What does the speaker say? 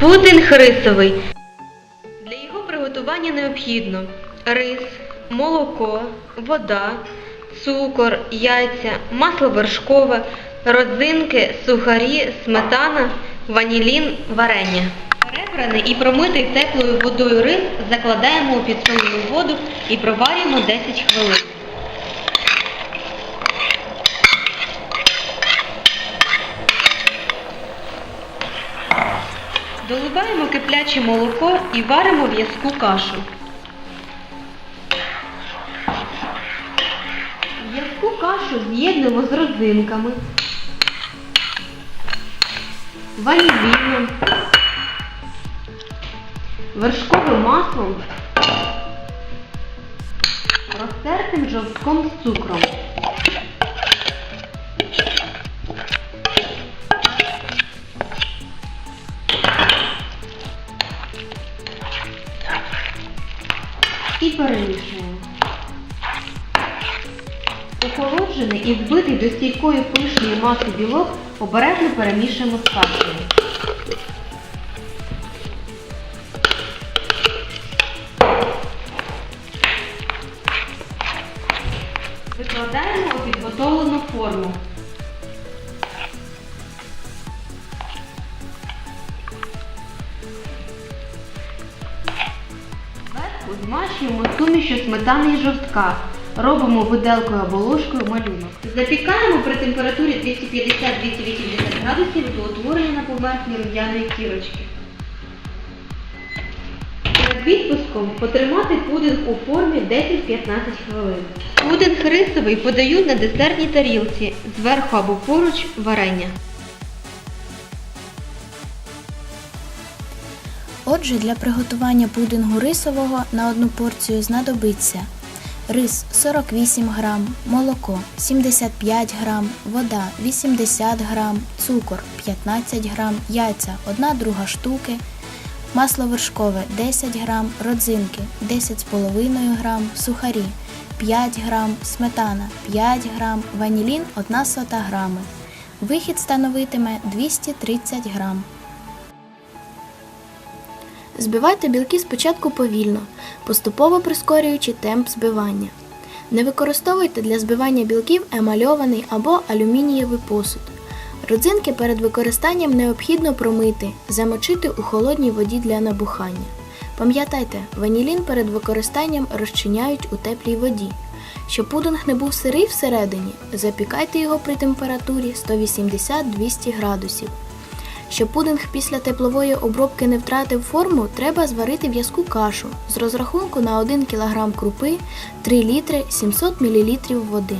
Пудинг рисовий. Для його приготування необхідно рис, молоко, вода, цукор, яйця, масло вершкове, родзинки, сухарі, сметана, ванілін, варення. Перебраний і промитий теплою водою рис закладаємо у підсолену воду і проварюємо 10 хвилин. Доливаємо кипляче молоко і варимо в'язку кашу. В'язку кашу з'єднуємо з родзинками, ваніліном, вершковим маслом, розтертим жовтком з цукром. І перемішуємо. Охолоджений і збитий до стійкої пишної маси білок обережно перемішуємо з кашею. Викладаємо у підготовлену форму. Змащуємо сумішю сметани і жовтка. Робимо виделкою або ложкою малюнок. Запікаємо при температурі 250-280 градусів до утворення на поверхні рум'яної кірочки. Перед відпуском потримати пудинг у формі 10-15 хвилин. Пудинг рисовий подають на десертній тарілці, зверху або поруч варення. Отже, для приготування пудингу рисового на одну порцію знадобиться рис 48 грам, молоко 75 грам, вода 80 грам, цукор 15 грам, яйця 1 друга штуки, масло вершкове 10 грам, родзинки 10,5 грам, сухарі 5 грам, сметана 5 грам, ванілін 1 сота грами. Вихід становитиме 230 грам. Збивайте білки спочатку повільно, поступово прискорюючи темп збивання. Не використовуйте для збивання білків емальований або алюмінієвий посуд. Родзинки перед використанням необхідно промити, замочити у холодній воді для набухання. Пам'ятайте, ванілін перед використанням розчиняють у теплій воді. Щоб пудинг не був сирий всередині, запікайте його при температурі 180-200 градусів. Щоб пудинг після теплової обробки не втратив форму, треба зварити в'язку кашу з розрахунку на 1 кг крупи 3 літри 700 мл води.